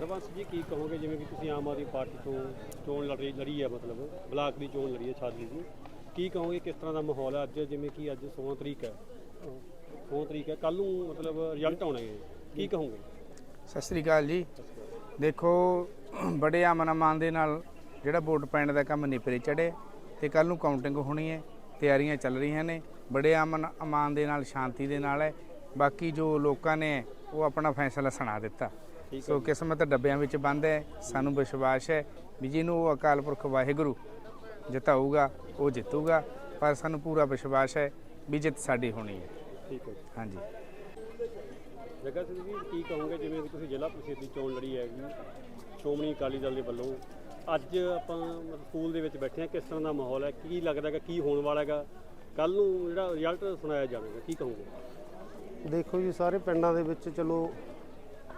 ਹਰਬੰਸ ਜੀ, ਕੀ ਕਹੋਗੇ? ਜਿਵੇਂ ਕਿ ਤੁਸੀਂ ਆਮ ਆਦਮੀ ਪਾਰਟੀ ਤੋਂ ਚੋਣ ਲੜੀ ਲੜੀ ਹੈ ਮਤਲਬ, ਬਲਾਕ ਦੀ ਚੋਣ ਲੜੀ ਹੈ ਛਾਜਲੀ ਦੀ। ਕੀ ਕਹੋਗੇ ਕਿਸ ਤਰ੍ਹਾਂ ਦਾ ਮਾਹੌਲ ਹੈ ਅੱਜ? ਜਿਵੇਂ ਕਿ ਅੱਜ 16 ਤਰੀਕ ਹੈ। 16 ਤਰੀਕ ਹੈ। ਕੱਲ ਨੂੰ ਮਤਲਬ ਰਿਜ਼ਲਟ ਆਉਣੇ ਹੈ ਕੀ ਕਹੋਗੇ? ਸਤਿ ਸ੍ਰੀ ਅਕਾਲ ਜੀ। ਦੇਖੋ, ਬੜੇ ਅਮਨ ਅਮਾਨ ਦੇ ਨਾਲ ਜਿਹੜਾ ਵੋਟ ਪੈਣ ਦਾ ਕੰਮ ਨਿਪਰੇ ਚੜੇ ਤੇ ਕੱਲ ਨੂੰ ਕਾਊਂਟਿੰਗ ਹੋਣੀ ਹੈ। ਤਿਆਰੀਆਂ ਚੱਲ ਰਹੀਆਂ ਨੇ। ਬੜੇ ਅਮਨ ਅਮਾਨ ਦੇ ਨਾਲ, ਸ਼ਾਂਤੀ ਦੇ ਨਾਲ ਹੈ। ਬਾਕੀ ਜੋ ਲੋਕਾਂ ਨੇ ਉਹ ਆਪਣਾ ਫੈਸਲਾ ਸੁਣਾ ਦਿੱਤਾ। ਹੈ ਸੋ ਕਿਸਮਤ ਡੱਬਿਆਂ ਵਿੱਚ ਬੰਦ ਹੈ ਸਾਨੂੰ ਵਿਸ਼ਵਾਸ ਹੈ ਵੀ ਜਿਹਨੂੰ ਉਹ ਅਕਾਲ ਪੁਰਖ ਵਾਹਿਗੁਰੂ ਜਿਤਾਊਗਾ ਉਹ ਜਿੱਤੂਗਾ ਪਰ ਸਾਨੂੰ ਪੂਰਾ ਵਿਸ਼ਵਾਸ ਹੈ ਵੀ ਜਿੱਤ ਸਾਡੀ ਹੋਣੀ ਹੈ। ਠੀਕ ਹੈ ਹਾਂਜੀ। ਜੱਗਾ ਸਿੰਘ ਜੀ ਕੀ ਕਹੋਗੇ? ਜਿਵੇਂ ਤੁਸੀਂ ਜ਼ਿਲ੍ਹਾ ਪ੍ਰੀਸ਼ਦ ਦੀ ਚੋਣ ਲੜੀ ਹੈਗੀ ਸ਼੍ਰੋਮਣੀ ਅਕਾਲੀ ਦਲ ਦੇ ਵੱਲੋਂ। ਅੱਜ ਆਪਾਂ ਸਕੂਲ ਦੇ ਵਿੱਚ ਬੈਠੇ ਹਾਂ ਕਿਸ ਤਰ੍ਹਾਂ ਦਾ ਮਾਹੌਲ ਹੈ? ਕੀ ਲੱਗਦਾ ਹੈਗਾ ਕੀ ਹੋਣ ਵਾਲਾ ਹੈਗਾ? ਕੱਲ ਨੂੰ ਜਿਹੜਾ ਰਿਜ਼ਲਟ ਸੁਣਾਇਆ ਜਾਵੇਗਾ ਕੀ ਕਹੋਗੇ? ਦੇਖੋ ਜੀ ਸਾਰੇ ਪਿੰਡਾਂ ਦੇ ਵਿੱਚ ਚਲੋ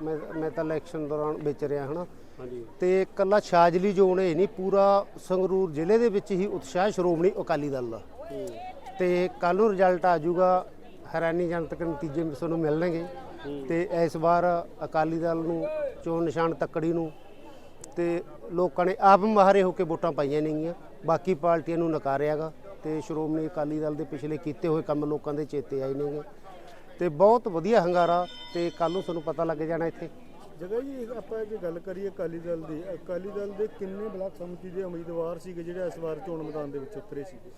ਮੈਂ ਮੈਂ ਤਾਂ ਇਲੈਕਸ਼ਨ ਦੌਰਾਨ ਵਿਚ ਰਿਹਾ ਹਨਾ। ਹਾਂਜੀ। ਤੇ ਕੱਲਾ ਛਾਜਲੀ ਜ਼ੋਨ ਇਹ ਨਹੀਂ ਪੂਰਾ ਸੰਗਰੂਰ ਜ਼ਿਲ੍ਹੇ ਦੇ ਵਿੱਚ ਹੀ ਉਤਸ਼ਾਹ ਸ਼੍ਰੋਮਣੀ ਅਕਾਲੀ ਦਲ ਦਾ। ਤੇ ਕੱਲ ਨੂੰ ਰਿਜ਼ਲਟ ਆ ਜਾਊਗਾ ਹੈਰਾਨੀ ਜਨਤਕ ਨਤੀਜੇ ਤੁਹਾਨੂੰ ਮਿਲਣਗੇ। ਤੇ ਇਸ ਵਾਰ ਅਕਾਲੀ ਦਲ ਨੂੰ ਚੋਣ ਨਿਸ਼ਾਨ ਤੱਕੜੀ ਨੂੰ ਤੇ ਲੋਕਾਂ ਨੇ ਆਪ ਮਹਾਰੇ ਹੋ ਕੇ ਵੋਟਾਂ ਪਾਈਆਂ ਨੇਗੀਆਂ ਬਾਕੀ ਪਾਰਟੀਆਂ ਨੂੰ ਨਕਾਰਿਆਗਾ ਤੇ ਸ਼੍ਰੋਮਣੀ ਅਕਾਲੀ ਦਲ ਦੇ ਪਿਛਲੇ ਕੀਤੇ ਹੋਏ ਕੰਮ ਲੋਕਾਂ ਦੇ ਚੇਤੇ ਆਏ ਨੇਗੇ। ਤੇ ਬਹੁਤ ਵਧੀਆ ਹੰਗਾਰਾ ਤੇ ਕੱਲ ਨੂੰ ਤੁਹਾਨੂੰ ਪਤਾ ਲੱਗ ਜਾਣਾ ਇੱਥੇ। ਜਗ੍ਹਾ ਜੀ ਆਪਾਂ ਜੇ ਗੱਲ ਕਰੀਏ ਅਕਾਲੀ ਦਲ ਦੀ ਅਕਾਲੀ ਦਲ ਦੇ ਕਿੰਨੇ ਬਲਾਕ ਸਮਿਤੀ ਦੇ ਉਮੀਦਵਾਰ ਸੀਗੇ ਜਿਹੜੇ ਇਸ ਵਾਰ ਚੋਣ ਮੈਦਾਨ ਦੇ ਵਿੱਚ ਉਤਰੇ ਸੀਗੇ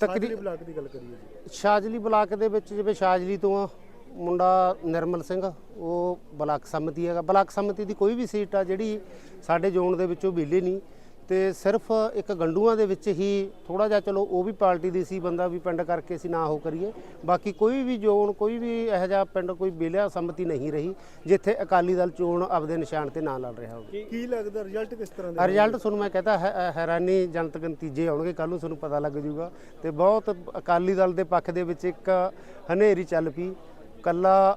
ਤਕਰੀ- ਤਕਰੀਬ ਬਲਾਕ ਦੀ ਗੱਲ ਕਰੀਏ ਜੀ। ਸ਼ਾਜਲੀ ਬਲਾਕ ਦੇ ਵਿੱਚ ਜਿਵੇਂ ਸ਼ਾਜਲੀ ਤੋਂ ਆ, ਮੁੰਡਾ ਨਿਰਮਲ ਸਿੰਘ ਉਹ ਬਲਾਕ ਸੰਮਤੀ ਹੈਗਾ। ਬਲਾਕ ਸੰਮਤੀ ਦੀ ਕੋਈ ਵੀ ਸੀਟ ਆ ਜਿਹੜੀ ਸਾਡੇ ਜ਼ੋਨ ਦੇ ਵਿੱਚੋਂ ਵਿਹਲੀ ਨਹੀਂ। ਤੇ ਸਿਰਫ ਇੱਕ ਗੰਡੂਆਂ ਦੇ ਵਿੱਚ ਹੀ ਥੋੜਾ ਜਿਹਾ ਚਲੋ ਉਹ ਵੀ ਪਾਰਟੀ ਦੀ ਸੀ ਬੰਦਾ ਵੀ ਪਿੰਡ ਕਰਕੇ ਸੀ ਨਾ ਉਹ ਕਰੀਏ। ਬਾਕੀ ਕੋਈ ਵੀ ਜ਼ੋਨ ਕੋਈ ਵੀ ਇਹੋ ਜਿਹਾ ਪਿੰਡ ਕੋਈ ਵਿਲਿਆ ਸੰਮਤੀ ਨਹੀਂ ਰਹੀ ਜਿੱਥੇ ਅਕਾਲੀ ਦਲ ਚੋਣ ਆਪਦੇ ਨਿਸ਼ਾਨ ਤੇ ਨਾ ਲੜ ਰਿਹਾ ਹੋਵੇ। ਕੀ ਲੱਗਦਾ ਰਿਜ਼ਲਟ ਕਿਸ ਤਰ੍ਹਾਂ ਦਾ ਰਿਜ਼ਲਟ ਤੁਹਾਨੂੰ ਮੈਂ ਕਹਤਾ ਹੈਰਾਨੀ ਜਨਤਕ ਨਤੀਜੇ ਆਉਣਗੇ ਕੱਲ ਨੂੰ ਤੁਹਾਨੂੰ ਪਤਾ ਲੱਗ ਜਾਊਗਾ। ਤੇ ਬਹੁਤ ਅਕਾਲੀ ਦਲ ਦੇ ਪੱਖ ਦੇ ਵਿੱਚ ਇੱਕ ਹਨੇਰੀ ਚੱਲ ਪਈ। ਕੱਲਾ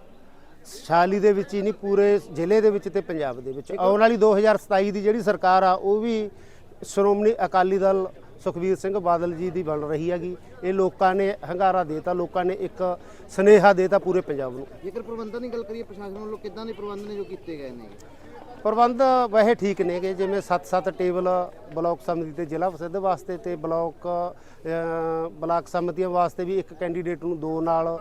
ਸ਼ਾਲੀ ਦੇ ਵਿੱਚ ਹੀ ਨਹੀਂ ਪੂਰੇ ਜ਼ਿਲ੍ਹੇ ਦੇ ਵਿੱਚ ਤੇ ਪੰਜਾਬ ਦੇ ਵਿੱਚ। ਆਉਣ ਵਾਲੀ 2027 ਦੀ ਜਿਹੜੀ ਸਰਕਾਰ ਆ ਉਹ ਵੀ ਸ਼੍ਰੋਮਣੀ ਅਕਾਲੀ ਦਲ ਸੁਖਬੀਰ ਸਿੰਘ ਬਾਦਲ ਜੀ ਦੀ ਬਣ ਰਹੀ ਹੈਗੀ। ਇਹ ਲੋਕਾਂ ਨੇ ਹੰਗਾਰਾ ਦੇਤਾ ਲੋਕਾਂ ਨੇ ਇੱਕ ਸਨੇਹਾ ਦੇਤਾ ਪੂਰੇ ਪੰਜਾਬ ਨੂੰ। ਜੇਕਰ ਪ੍ਰਬੰਧਨ ਦੀ ਗੱਲ ਕਰੀਏ ਪ੍ਰਸ਼ਾਸਨ ਵੱਲੋਂ ਕਿੱਦਾਂ ਦੇ ਪ੍ਰਬੰਧ ਨੇ ਜੋ ਕੀਤੇ ਗਏ ਨੇ? ਪ੍ਰਬੰਧ ਵੈਸੇ ਠੀਕ ਨੇਗੇ ਜਿਵੇਂ 7-7 ਟੇਬਲ ਬਲਾਕ ਸਮਿਤੀ ਤੇ ਜ਼ਿਲ੍ਹਾ ਪ੍ਰਸਿੱਧ ਵਾਸਤੇ ਤੇ ਬਲਾਕ ਬਲਾਕ ਸਮਿਤੀਆਂ ਵਾਸਤੇ ਵੀ ਇੱਕ ਕੈਂਡੀਡੇਟ ਨੂੰ ਦੋ ਨਾਲ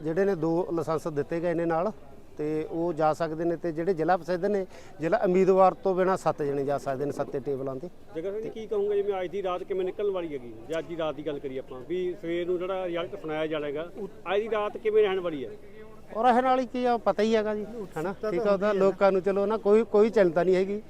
ਜਿਹੜੇ ਨੇ ਦੋ ਲਾਇਸੈਂਸ ਦਿੱਤੇ ਗਏ ਨੇ ਨਾਲ। ਤੇ ਉਹ ਜਾ ਸਕਦੇ ਨੇ ਤੇ ਜਿਹੜੇ ਜ਼ਿਲ੍ਹਾ ਪ੍ਰਸਿੱਧ ਨੇ ਜ਼ਿਲ੍ਹਾ ਉਮੀਦਵਾਰ ਤੋਂ ਬਿਨਾ 7 ਜਣੇ ਜਾ ਸਕਦੇ ਨੇ ਸੱਤੇ ਟੇਬਲਾਂ ਤੇ। ਜਗ੍ਹਾ ਸਿੰਘ ਜੀ ਕੀ ਕਹੋਗੇ ਜਿਵੇਂ ਅੱਜ ਦੀ ਰਾਤ ਕਿਵੇਂ ਨਿਕਲਣ ਵਾਲੀ ਹੈਗੀ? ਜੇ ਅੱਜ ਦੀ ਰਾਤ ਦੀ ਗੱਲ ਕਰੀਏ ਆਪਾਂ ਵੀ ਸਵੇਰ ਨੂੰ ਜਿਹੜਾ ਰਿਜ਼ਲਟ ਸੁਣਾਇਆ ਜਾਏਗਾ ਅੱਜ ਦੀ ਰਾਤ ਕਿਵੇਂ ਰਹਿਣ ਵਾਲੀ ਹੈ? ਔਰ ਇਹ ਨਾਲ ਹੀ ਕੀ ਆ ਪਤਾ ਹੀ ਹੈਗਾ ਜੀ ਹੈਨਾ? ਠੀਕ ਆ ਉਹਦਾ ਲੋਕਾਂ ਨੂੰ ਚਲੋ ਨਾ ਕੋਈ ਕੋਈ ਚਿੰਤਾ ਨਹੀਂ ਹੈਗੀ।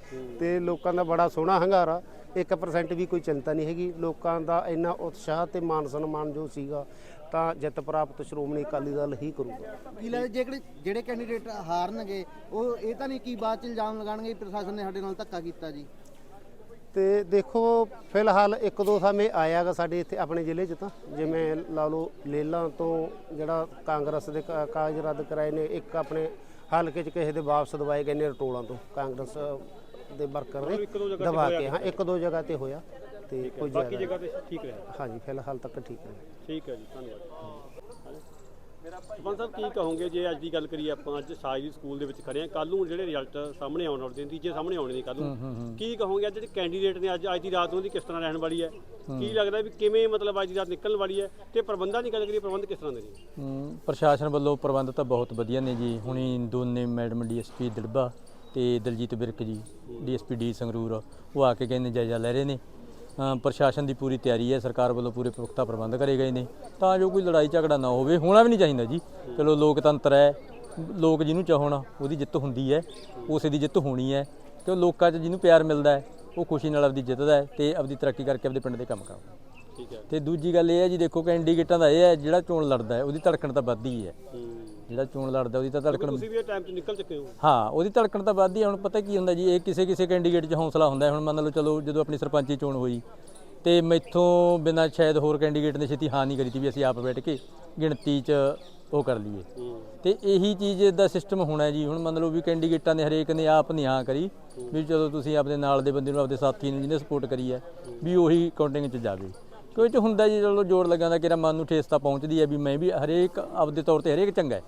ਤੇ ਲੋਕਾਂ ਦਾ ਬੜਾ ਸੋਹਣਾ ਹੰਗਾਰਾ। 1% ਵੀ ਕੋਈ ਚਿੰਤਾ ਨਹੀਂ ਹੈਗੀ। ਲੋਕਾਂ ਦਾ ਇੰਨਾ ਉਤਸ਼ਾਹ ਤੇ ਮਾਨ ਸਨਮਾਨ ਜੋ ਸੀਗਾ ਤਾਂ ਜਿੱਤ ਪ੍ਰਾਪਤ ਸ਼੍ਰੋਮਣੀ ਅਕਾਲੀ ਦਲ ਹੀ ਕਰੂਗਾ। ਕੀ ਲੱਗਦਾ ਜੇਕਰ ਜਿਹੜੇ ਕੈਂਡੀਡੇਟ ਹਾਰਨਗੇ ਉਹ ਇਹ ਤਾਂ ਨਹੀਂ ਕਿ ਬਾਅਦ ਚ ਇਲਜ਼ਾਮ ਲਗਾਉਣਗੇ ਕਿ ਪ੍ਰਸ਼ਾਸਨ ਨੇ ਸਾਡੇ ਨਾਲ ਧੱਕਾ ਕੀਤਾ ਜੀ। ਤੇ ਦੇਖੋ ਫਿਲਹਾਲ ਇੱਕ ਦੋ ਸਮੇਂ ਆਇਆਗਾ ਸਾਡੇ ਇੱਥੇ ਆਪਣੇ ਜ਼ਿਲ੍ਹੇ 'ਚ ਤਾਂ। ਜਿਵੇਂ ਲਾ ਲਓ ਲੇਲਾਂ ਤੋਂ ਜਿਹੜਾ ਕਾਂਗਰਸ ਦੇ ਕਾਗਜ਼ ਰੱਦ ਕਰਾਏ ਨੇ ਇੱਕ ਆਪਣੇ ਹਲਕੇ 'ਚ ਕਿਸੇ ਦੇ ਵਾਪਸ ਦਵਾਏ ਗਏ ਨੇ ਰਟੋਲਾਂ ਤੋਂ ਕਾਂਗਰਸ ਦੇ ਵਰਕਰ ਨੇ ਇੱਕ ਦੋ ਜਗ੍ਹਾ ਤੇ ਦਬਾ ਹੋਇਆ ਕੇ ਹਾਂ ਇੱਕ ਦੋ ਜਗ੍ਹਾ ਤੇ ਹੋਇਆ ਤੇ ਕੋਈ ਬਾਕੀ ਜਗ੍ਹਾ ਤੇ ਠੀਕ ਰਿਹਾ। ਹਾਂਜੀ ਫਿਲਹਾਲ ਤੱਕ ਠੀਕ ਹੈ ਠੀਕ ਹੈ ਜੀ ਧੰਨਵਾਦ। ਸਰਪੰਚ ਸਾਹਿਬ ਕੀ ਕਹੋਗੇ ਜੇ ਅੱਜ ਦੀ ਗੱਲ ਕਰੀਏ ਆਪਾਂ ਅੱਜ ਸਾਜਲੀ ਸਕੂਲ ਦੇ ਵਿੱਚ ਖੜੇ ਹਾਂ ਕੱਲ ਨੂੰ ਜਿਹੜੇ ਰਿਜ਼ਲਟ ਸਾਹਮਣੇ ਆਉਣ ਵਾਲੇ ਨਤੀਜੇ ਸਾਹਮਣੇ ਆਉਣੇ ਨੇ ਕੱਲ ਨੂੰ। ਕੀ ਕਹੋਗੇ ਅੱਜ ਜਿਹੜੇ ਕੈਂਡੀਡੇਟ ਨੇ ਅੱਜ ਅੱਜ ਦੀ ਰਾਤ ਨੂੰ ਉਹਦੀ ਕਿਸ ਤਰ੍ਹਾਂ ਰਹਿਣ ਵਾਲੀ ਹੈ? ਕੀ ਲੱਗਦਾ ਵੀ ਕਿਵੇਂ ਮਤਲਬ ਅੱਜ ਦੀ ਰਾਤ ਨਿਕਲਣ ਵਾਲੀ ਹੈ? ਤੇ ਪ੍ਰਬੰਧਾਂ ਦੀ ਗੱਲ ਕਰੀਏ ਪ੍ਰਬੰਧ ਕਿਸ ਤਰ੍ਹਾਂ ਦੇ ਨੇ? ਹਮ, ਪ੍ਰਸ਼ਾਸਨ ਵੱਲੋਂ ਪ੍ਰਬੰਧ ਤਾਂ ਬਹੁਤ ਵਧੀਆ ਨੇ ਜੀ। ਹੁਣੀ ਦੋਨੇ ਮੈਡਮ ਡੀਐਸਪੀ ਦਿੜਬਾ ਤੇ ਦਲਜੀਤ ਬਿਰਕ ਜੀ ਡੀਐਸਪੀ ਡੀ ਸੰਗਰੂਰ ਉਹ ਆ ਕੇ ਕਹਿੰਦੇ ਜਾਇਜ਼ਾ ਲੈ ਰਹੇ ਨੇ। ਪ੍ਰਸ਼ਾਸਨ ਦੀ ਪੂਰੀ ਤਿਆਰੀ ਹੈ ਸਰਕਾਰ ਵੱਲੋਂ ਪੂਰੇ ਪੁਖਤਾ ਪ੍ਰਬੰਧ ਕਰੇ ਗਏ ਨੇ। ਤਾਂ ਜੋ ਕੋਈ ਲੜਾਈ ਝਗੜਾ ਨਾ ਹੋਵੇ ਹੋਣਾ ਵੀ ਨਹੀਂ ਚਾਹੀਦਾ ਜੀ। ਚਲੋ ਲੋਕਤੰਤਰ ਹੈ ਲੋਕ ਜਿਹਨੂੰ ਚਾਹਣ ਉਹਦੀ ਜਿੱਤ ਹੁੰਦੀ ਹੈ ਉਸੇ ਦੀ ਜਿੱਤ ਹੋਣੀ ਹੈ। ਤੇ ਲੋਕਾਂ 'ਚ ਜਿਹਨੂੰ ਪਿਆਰ ਮਿਲਦਾ ਹੈ ਉਹ ਖੁਸ਼ੀ ਨਾਲ ਆਪਦੀ ਜਿੱਤਦਾ ਹੈ ਤੇ ਆਪਦੀ ਤਰੱਕੀ ਕਰਕੇ ਆਪਦੇ ਪਿੰਡ ਦੇ ਕੰਮ ਕਰਦਾ ਠੀਕ ਹੈ। ਤੇ ਦੂਜੀ ਗੱਲ ਇਹ ਹੈ ਜੀ ਦੇਖੋ ਕੈਂਡੀਡੇਟਾਂ ਦਾ ਇਹ ਹੈ ਜਿਹੜਾ ਚੋਣ ਲੜਦਾ ਹੈ ਉਹਦੀ ਧੜਕਣ ਤਾਂ ਵੱਧਦੀ ਹੂੰ। ਜਿਹੜਾ ਚੋਣ ਲੜਦਾ ਉਹਦੀ ਤਾਂ ਧੜਕਣ ਤੁਸੀਂ ਵੀ ਇਹ ਟਾਈਮ 'ਚ ਨਿਕਲ ਚੁੱਕੇ ਹੋ। ਹਾਂ ਉਹਦੀ ਧੜਕਣ ਤਾਂ ਵੱਧਦੀ ਹੈ ਹੁਣ ਪਤਾ ਕੀ ਹੁੰਦਾ ਜੀ ਇਹ ਕਿਸੇ ਕਿਸੇ ਕੈਂਡੀਡੇਟ 'ਚ ਹੌਸਲਾ ਹੁੰਦਾ ਹੁਣ ਮੰਨ ਲਓ ਚਲੋ ਜਦੋਂ ਆਪਣੀ ਸਰਪੰਚੀ ਚੋਣ ਹੋਈ ਤੇ ਮੈਥੋਂ ਬਿਨਾਂ ਸ਼ਾਇਦ ਹੋਰ ਕੈਂਡੀਡੇਟ ਨੇ ਛੇਤੀ ਹਾਂ ਨਹੀਂ ਕਰੀ ਤੀ ਵੀ ਅਸੀਂ ਆਪ ਬੈਠ ਕੇ ਗਿਣਤੀ 'ਚ ਉਹ ਕਰ ਲਈਏ। ਤੇ ਇਹੀ ਚੀਜ਼ ਦਾ ਸਿਸਟਮ ਹੋਣਾ ਜੀ। ਹੁਣ ਮੰਨ ਲਓ ਵੀ ਕੈਂਡੀਡੇਟਾਂ ਨੇ ਹਰੇਕ ਨੇ ਆਪ ਨਹੀਂ ਹਾਂ ਕਰੀ ਵੀ ਚਲੋ ਤੁਸੀਂ ਆਪਦੇ ਨਾਲ ਦੇ ਬੰਦੇ ਨੂੰ ਆਪਦੇ ਸਾਥੀ ਨੂੰ ਜਿਹਨੇ ਸਪੋਰਟ ਕਰੀ ਹੈ ਵੀ ਉਹੀ ਕਾਊਂਟਿੰਗ 'ਚ ਜਾਵੇ। ਕੋਈ ਚ ਹੁੰਦਾ ਜੀ ਚਲੋ ਜੋੜ ਲੱਗਾ ਦਾ ਕਿਰਾ ਮਨ ਨੂੰ ਠੇਸ ਤਾਂ ਪਹੁੰਚਦੀ ਹੈ ਵੀ ਮੈਂ ਵੀ ਹਰੇਕ ਆਪਦੇ ਤੌਰ ਤੇ ਹਰੇਕ ਚੰਗਾ ਹੈ।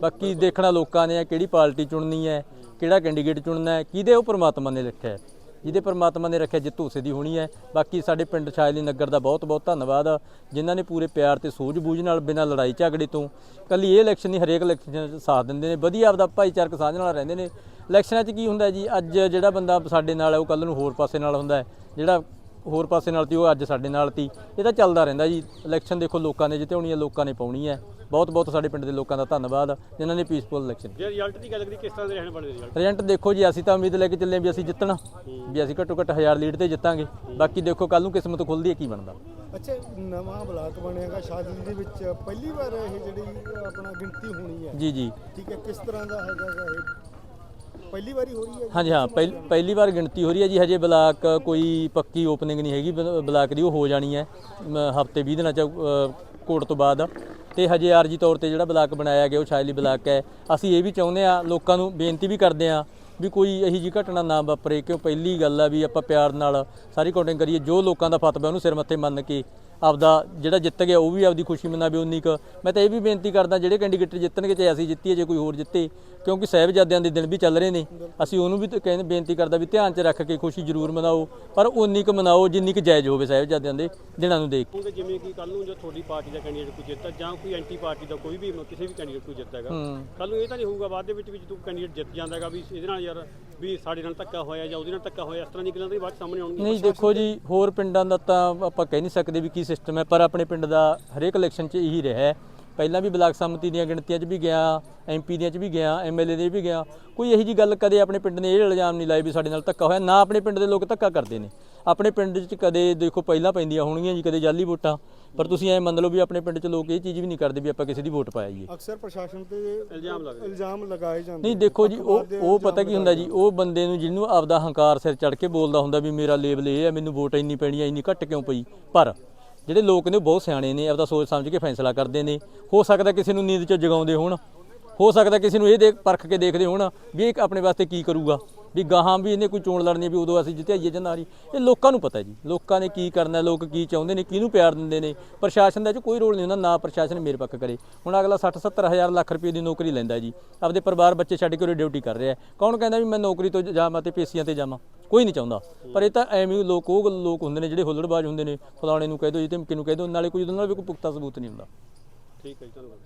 ਬਾਕੀ ਦੇਖਣਾ ਲੋਕਾਂ ਨੇ ਕਿਹੜੀ ਪਾਰਟੀ ਚੁਣਨੀ ਹੈ ਕਿਹੜਾ ਕੈਂਡੀਡੇਟ ਚੁਣਨਾ ਹੈ ਕਿਹਦੇ ਉਹ ਪ੍ਰਮਾਤਮਾ ਨੇ ਲਿਖਿਆ ਹੈ। ਜਿਹਦੇ ਪ੍ਰਮਾਤਮਾ ਨੇ ਰੱਖਿਆ ਜਿੱਤ ਉਸੇ ਦੀ ਹੋਣੀ ਹੈ। ਬਾਕੀ ਸਾਡੇ ਪਿੰਡ ਸ਼ਾਇਲੀ ਨਗਰ ਦਾ ਬਹੁਤ ਬਹੁਤ ਧੰਨਵਾਦ ਜਿਨ੍ਹਾਂ ਨੇ ਪੂਰੇ ਪਿਆਰ ਤੇ ਸੂਝ-ਬੂਝ ਨਾਲ ਬਿਨਾਂ ਲੜਾਈ ਝਗੜੇ ਤੋਂ ਕੱਲੀ ਇਹ ਇਲੈਕਸ਼ਨ ਨਹੀਂ ਹਰੇਕ ਇਲੈਕਸ਼ਨ 'ਚ ਸਾਥ ਦਿੰਦੇ ਨੇ ਵਧੀਆ ਆਪਦਾ ਭਾਈਚਾਰਕ ਸਾਂਝ ਨਾਲ ਰਹਿੰਦੇ ਨੇ। ਇਲੈਕਸ਼ਨਾਂ 'ਚ ਕੀ ਹੁੰਦਾ ਜੀ ਅੱਜ ਜਿਹੜਾ ਬੰਦਾ ਸਾਡੇ ਨਾਲ ਹੈ ਉਹ ਕੱਲ ਨੂੰ ਹੋਰ ਪਾਸੇ ਨਾਲ ਹੁੰਦਾ ਹੈ ਜਿਹੜਾ ਹੋਰ ਪਾਸੇ ਨਾਲ ਤੀ ਉਹ ਅੱਜ ਸਾਡੇ ਨਾਲ ਤੀ। ਇਹ ਤਾਂ ਚੱਲਦਾ ਰਹਿੰਦਾ ਜੀ। ਇਲੈਕਸ਼ਨ ਦੇਖੋ ਲੋਕਾਂ ਨੇ ਹੈ ਲੋਕਾਂ ਨੇ ਪਾਉਣੀ ਹੈ। ਬਹੁਤ ਬਹੁਤ ਸਾਡੇ ਪਿੰਡ ਦੇ ਲੋਕਾਂ ਦਾ ਧੰਨਵਾਦ ਜਿਨ੍ਹਾਂ ਨੇ ਪੀਸਫੁਲ ਇਲੈਕਸ਼ਨ ਜੇ ਰਿਜ਼ਲਟ ਦੀ ਗੱਲ ਕਰੀ ਕਿਸ ਤਰ੍ਹਾਂ ਦੇ ਰਹਿਣ ਵਾਲੇ ਰਿਜ਼ਲਟ ਰਿਜ਼ਲਟ ਦੇਖੋ ਜੀ ਅਸੀਂ ਤਾਂ ਉਮੀਦ ਲੈ ਕੇ ਚੱਲੇ ਵੀ ਅਸੀਂ ਜਿੱਤਣਾ ਵੀ ਅਸੀਂ ਘੱਟੋ ਘੱਟ 1000 ਲੀਡ ਤੇ ਜਿੱਤਾਂਗੇ। ਬਾਕੀ ਦੇਖੋ ਕੱਲ ਨੂੰ ਕਿਸਮਤ ਖੁੱਲਦੀ ਹੈ ਕੀ ਬਣਦਾ। ਅੱਛਾ ਨਵਾਂ ਬਲਾਕ ਬਣਿਆਗਾ ਸ਼ਾਦੀ ਦੇ ਵਿੱਚ। ਪਹਿਲੀ ਵਾਰ ਇਹ ਜਿਹੜੀ ਆਪਣਾ ਗਿਣਤੀ ਹੋਣੀ ਹੈ। ਜੀ ਜੀ। ਠੀਕ ਹੈ ਕਿਸ ਤਰ੍ਹਾਂ ਦਾ ਹੈਗਾ ਇਹ? ਪਹਿਲੀ ਵਾਰੀ ਹੋ ਰਹੀ ਹੈ ਹਾਂਜੀ ਹਾਂ ਪਹਿਲ- ਪਹਿਲੀ ਵਾਰ ਗਿਣਤੀ ਹੋ ਰਹੀ ਹੈ ਜੀ ਹਜੇ ਬਲਾਕ ਕੋਈ ਪੱਕੀ ਓਪਨਿੰਗ ਨਹੀਂ ਹੈਗੀ ਬਲ- ਬਲਾਕ ਦੀ ਉਹ ਹੋ ਜਾਣੀ ਹੈ ਹਫ਼ਤੇ 20 ਦਿਨਾਂ ਚ ਅ, ਕੋਰਟ ਤੋਂ ਬਾਅਦ। ਤੇ ਹਜੇ ਆਰਜੀ ਤੌਰ ਤੇ ਜਿਹੜਾ ਬਲਾਕ ਬਣਾਇਆ ਗਿਆ ਉਹ ਸ਼ਾਇਲੀ ਬਲਾਕ ਹੈ। ਅਸੀਂ ਇਹ ਵੀ ਚਾਹੁੰਦੇ ਆ ਲੋਕਾਂ ਨੂੰ ਬੇਨਤੀ ਵੀ ਕਰਦੇ ਆ ਵੀ ਕੋਈ ਇਹੀ ਜੀ ਘਟਨਾ ਨਾ ਵਾਪਰੇ ਕਿਉਂ ਪਹਿਲੀ ਗੱਲ ਆ ਵੀ ਆਪਾਂ ਪਿਆਰ ਨਾਲ ਸਾਰੀ ਕਾਊਂਟਿੰਗ ਕਰੀਏ ਜੋ ਲੋਕਾਂ ਦਾ ਫਤਵਾ ਉਹਨੂੰ ਸਿਰ ਮੱਥੇ ਮੰਨ ਕੇ ਆਪਦਾ ਜਿਹੜਾ ਜਿੱਤ ਗਿਆ ਉਹ ਵੀ ਆਪਦੀ ਖੁਸ਼ੀ ਮਨਾਵੇ ਉਨੀ ਕੁ। ਮੈਂ ਤਾਂ ਇਹ ਵੀ ਬੇਨਤੀ ਕਰਦਾ ਜਿਹੜੇ ਕੈਂਡੀਡੇਟ ਜਿੱਤਣਗੇ ਚਾਹੇ ਅਸੀਂ ਜਿੱਤੀਏ ਜੇ ਕੋਈ ਹੋਰ ਜਿੱਤੇ ਕਿਉਂਕਿ ਸਾਹਿਬਜ਼ਾਦਿਆਂ ਦੇ ਦਿਨ ਵੀ ਚੱਲ ਰਹੇ ਨੇ। ਅਸੀਂ ਉਹਨੂੰ ਵੀ ਕਹਿੰਦੇ ਬੇਨਤੀ ਕਰਦਾ ਵੀ ਧਿਆਨ 'ਚ ਰੱਖ ਕੇ ਖੁਸ਼ੀ ਜ਼ਰੂਰ ਮਨਾਓ ਪਰ ਉਨੀ ਕੁ ਮਨਾਓ ਜਿੰਨੀ ਕੁ ਜਾਇਜ਼ ਹੋਵੇ ਸਾਹਿਬਜ਼ਾਦਿਆਂ ਦੇ ਦਿਨਾਂ ਨੂੰ ਦੇਖ ਕੇ। ਜਿਵੇਂ ਕਿ ਕੱਲ ਨੂੰ ਜੇ ਤੁਹਾਡੀ ਪਾਰਟੀ ਦਾ ਕੈਂਡੀਡੇਟ ਕੋਈ ਜਿੱਤਦਾ ਜਾਂ ਕੋਈ ਐਂਟੀ ਪਾਰਟੀ ਦਾ ਕੋਈ ਵੀ ਕਿਸੇ ਵੀ ਕੈਂਡੀਡੇਟ ਕੋਈ ਜਿੱਤਦਾ ਹੈਗਾ। ਕੱਲ ਨੂੰ ਇਹ ਤਾਂ ਨਹੀਂ ਹੋਊਗਾ ਬਾਅਦ ਦੇ ਵਿੱਚ ਵਿੱਚ ਤੂੰ ਕੈਂਡੀਡੇਟ ਜਿੱਤ ਜਾਂਦਾ ਹੈਗਾ ਵੀ ਇਹਦੇ ਨਾਲ ਯਾਰ ਵੀ ਸਾਡੇ ਨਾਲ ਧੱਕਾ ਹੋਇਆ ਜਾਂ ਉਹਦੇ ਨਾਲ ਧੱਕਾ ਹੋਇਆ ਇਸ ਤਰ੍ਹਾਂ ਦੀ ਗੱਲਾਂ ਤਾਂ ਬਾਅਦ ਸਾਹਮਣੇ ਆਉਣਗੀਆਂ। ਨਹੀਂ ਦੇਖੋ ਜੀ ਹੋਰ ਪਿੰਡਾਂ ਦਾ ਤਾਂ ਆਪਾਂ ਕਹਿ ਨਹੀਂ ਸਕਦੇ ਵੀ ਕੀ ਸਿਸਟਮ ਹੈ ਪਰ ਆਪਣੇ ਪਿੰਡ ਦਾ ਹਰੇਕ ਇਲੈਕਸ਼ਨ 'ਚ ਇਹੀ ਰਿਹਾ ਹੈ। ਪਹਿਲਾਂ ਵੀ ਬਲਾਕ ਸੰਮਤੀ ਦੀਆਂ ਗਿਣਤੀਆਂ 'ਚ ਵੀ ਗਿਆ ਐਮਪੀ ਦੀਆਂ 'ਚ ਵੀ ਗਿਆ ਐਮਐਲਏ ਦੇ ਵੀ ਗਿਆ। ਕੋਈ ਇਹੀ ਜੀ ਗੱਲ ਕਦੇ ਆਪਣੇ ਪਿੰਡ ਨੇ ਇਹ ਇਲਜ਼ਾਮ ਨਹੀਂ ਲਾਇਆ ਵੀ ਸਾਡੇ ਨਾਲ ਧੱਕਾ ਹੋਇਆ ਨਾ ਆਪਣੇ ਪਿੰਡ ਦੇ ਲੋਕ ਧੱਕਾ ਕਰਦੇ ਨੇ। ਆਪਣੇ ਪਿੰਡ 'ਚ ਕਦੇ ਦੇਖੋ ਪਹਿਲਾਂ ਪੈਂਦੀਆਂ ਹੋਣਗੀਆਂ ਜੀ ਕਦੇ ਜਾਲੀ ਵੋਟਾਂ। ਪਰ ਤੁਸੀਂ ਐ ਮੰਨ ਲਓ ਵੀ ਆਪਣੇ ਪਿੰਡ 'ਚ ਲੋਕ ਇਹ ਚੀਜ਼ ਵੀ ਨਹੀਂ ਕਰਦੇ ਵੀ ਆਪਾਂ ਕਿਸੇ ਦੀ ਵੋਟ ਪਾਈਏ ਅਕਸਰ ਪ੍ਰਸ਼ਾਸਨ ਤੇ ਇਲਜ਼ਾਮ ਲੱਗਦੇ ਇਲਜ਼ਾਮ ਲਗਾਏ ਜਾਂਦੇ ਨਹੀਂ। ਦੇਖੋ ਜੀ ਉਹ ਉਹ ਪਤਾ ਕੀ ਹੁੰਦਾ ਜੀ ਉਹ ਬੰਦੇ ਨੂੰ ਜਿਹਨੂੰ ਆਪਦਾ ਹੰਕਾਰ ਸਿਰ ਚੜ ਕੇ ਬੋਲਦਾ ਹੁੰਦਾ ਵੀ ਮੇਰਾ ਲੇਬਲ ਇਹ ਹੈ ਮੈਨੂੰ ਵੋਟ ਇੰਨੀ ਪੈਣੀ ਹੈ ਇੰਨੀ ਘੱਟ ਕਿਉਂ ਪਈ? ਪਰ ਜਿਹੜੇ ਲੋਕ ਨੇ ਉਹ ਬਹੁਤ ਸਿਆਣੇ ਨੇ, ਆਪਦਾ ਸੋਚ ਸਮਝ ਕੇ ਫੈਸਲਾ ਕਰਦੇ ਨੇ। ਹੋ ਸਕਦਾ ਕਿਸੇ ਨੂੰ ਨੀਂਦ 'ਚ ਜਗਾਉਂਦੇ ਹੋਣ, ਹੋ ਸਕਦਾ ਕਿਸੇ ਨੂੰ ਇਹ ਦੇਖ, ਪਰਖ ਕੇ ਦੇਖਦੇ ਹੋਣ ਵੀ ਇਹ ਆਪਣੇ ਵਾਸਤੇ ਕੀ ਕਰੂਗਾ। ਵੀ ਗਾਹਾਂ ਵੀ ਇਹਨੇ ਕੋਈ ਚੋਣ ਲੜਨੀ ਹੈ ਵੀ ਉਦੋਂ ਅਸੀਂ ਜਿੱਤਿਆਈਏ ਜਨਾਰੀ ਇਹ ਲੋਕਾਂ ਨੂੰ ਪਤਾ ਜੀ। ਲੋਕਾਂ ਨੇ ਕੀ ਕਰਨਾ, ਲੋਕ ਕੀ ਚਾਹੁੰਦੇ ਨੇ, ਕਿਹਨੂੰ ਪਿਆਰ ਦਿੰਦੇ ਨੇ। ਪ੍ਰਸ਼ਾਸਨ ਦਾ ਇਹ 'ਚ ਕੋਈ ਰੋਲ ਨਹੀਂ ਹੁੰਦਾ, ਨਾ ਪ੍ਰਸ਼ਾਸਨ ਮੇਰੇ ਪੱਖ ਕਰੇ। ਹੁਣ ਅਗਲਾ 60 70 ਹਜ਼ਾਰ ਲੱਖ ਰੁਪਏ ਦੀ ਨੌਕਰੀ ਲੈਂਦਾ ਜੀ। ਆਪਦੇ ਪਰਿਵਾਰ, ਬੱਚੇ ਛੱਡ ਕੇ ਉਹ ਡਿਊਟੀ ਕਰ ਰਿਹਾ ਕੌਣ ਕਹਿੰਦਾ ਵੀ ਮੈਂ ਨੌਕਰੀ ਤੋਂ ਜਾਵਾਂ ਤੇ ਪੇਸ਼ੀਆਂ ਤੇ ਜਾਵਾਂ? ਕੋਈ ਨਹੀਂ ਚਾਹੁੰਦਾ। ਪਰ ਇਹ ਤਾਂ ਐਵੇਂ ਹੀ ਲੋਕ, ਉਹ ਲੋਕ ਹੁੰਦੇ ਨੇ ਜਿਹੜੇ ਹੁੱਲੜਬਾਜ਼ ਹੁੰਦੇ ਨੇ। ਫਲਾਣੇ ਨੂੰ ਕਹਿ ਦਿਓ ਜੀ ਧਮਕੀ ਨੂੰ ਕਹਿ ਦਿਓ। ਨਾਲੇ ਕੋਈ ਉਹਦੇ ਨਾਲ ਵੀ ਕੋਈ ਪੁਖਤਾ ਸਬੂਤ ਨਹੀਂ ਹੁੰਦਾ। ਠੀਕ ਹੈ ਜੀ, ਧੰਨਵਾਦ।